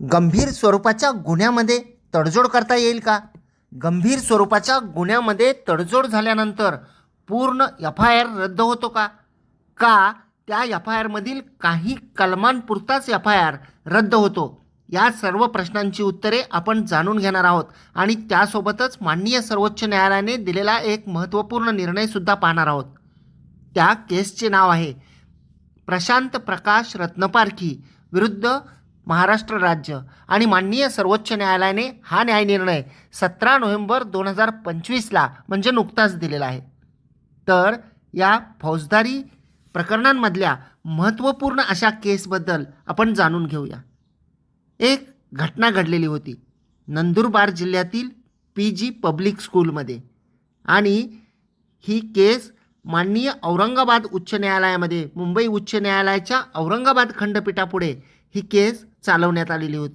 गंभीर स्वरूपाच्या गुन्ह्यामध्ये तडजोड करता येईल का? गंभीर स्वरूपाच्या गुन्ह्यामध्ये तडजोड झाल्यानंतर पूर्ण एफ आय आर रद्द होतो का? का त्या एफ आय आरमधील काही कलमांपुरताच एफ आय आर रद्द होतो? या सर्व प्रश्नांची उत्तरे आपण जाणून घेणार आहोत आणि त्यासोबतच माननीय सर्वोच्च न्यायालयाने दिलेला एक महत्त्वपूर्ण निर्णयसुद्धा पाहणार आहोत. त्या केसचे नाव आहे प्रशांत प्रकाश रत्नपारखी विरुद्ध महाराष्ट्र राज्य आणि माननीय सर्वोच्च न्यायालयाने हा न्यायनिर्णय सतरा नोव्हेंबर दोन हजार पंचवीसला म्हणजे नुकताच दिलेला आहे. तर या फौजदारी प्रकरणांमधल्या महत्त्वपूर्ण अशा केसबद्दल आपण जाणून घेऊया. एक घटना घडलेली होती. नंदुरबार जिल्ह्यातील पी जी पब्लिक स्कूलमध्ये आणि ही केस माननीय औरंगाबाद उच्च न्यायालयामध्ये मुंबई उच्च न्यायालयाच्या औरंगाबाद खंडपीठापुढे ही केस चालवण्यात आलेली होती.